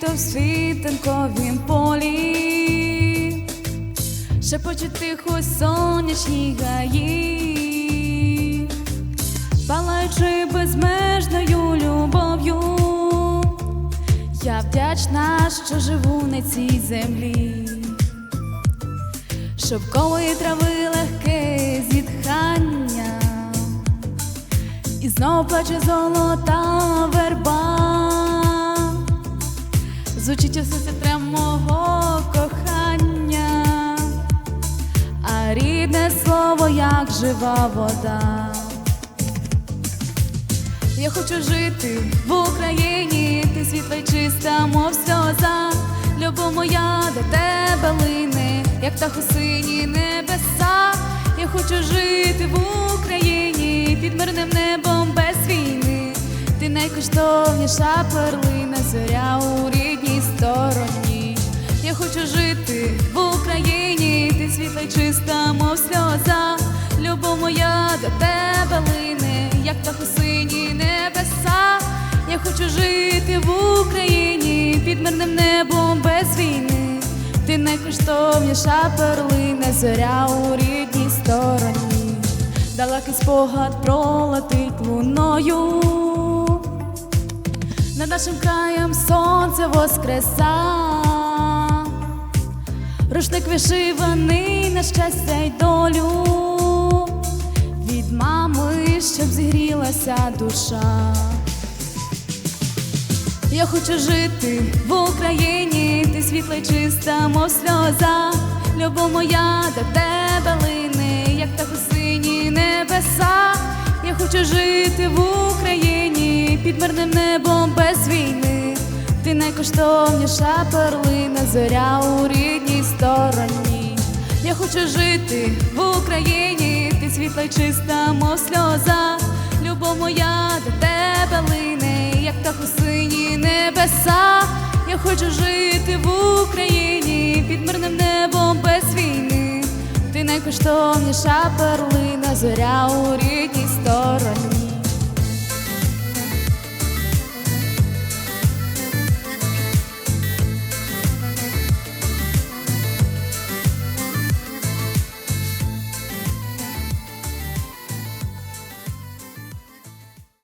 в світанковім полі, шепочуть тихо сонячні гаї, палаючи безмежною любов'ю, я вдячна, що живу на цій землі, шовкової трави легке зітхання. І знов плаче золота верба, серці трем мого кохання, а рідне слово, як жива вода. Я хочу жити в Україні, ти світла чиста, мов сльоза. Любов моя до тебе лине, як птах у сині небеса. Я хочу жити в Україні під мирним небом без війни. Ти найкоштовніша перлина, зоря у рідній стороні. Я хочу жити в Україні, ти світла й чиста, мов сльоза. Любов моя до тебе лине, як у сині небеса. Я хочу жити в Україні під мирним небом без війни. Ти найкоштовніша перлина, зоря у рідній стороні. Далекий спогад пролетить луною. Нашим краєм сонце воскреса. Рушник вишиваний на щастя й долю. Від мами, щоб зігрілася душа. Я хочу жити в Україні, ти світла й чиста, мов сльоза. Любов моя до тебе лине, як птах у сині небеса. Я хочу жити в Україні під мирним небом без війни. Ти найкоштовніша перлина, зоря у рідній стороні. Я хочу жити в Україні, ти світла й чиста, мов сльоза. Любов моя до тебе лине, як у сині небеса. Я хочу жити в Україні під мирним небом без війни. Ти найкоштовніша перлина, зоря у рідній.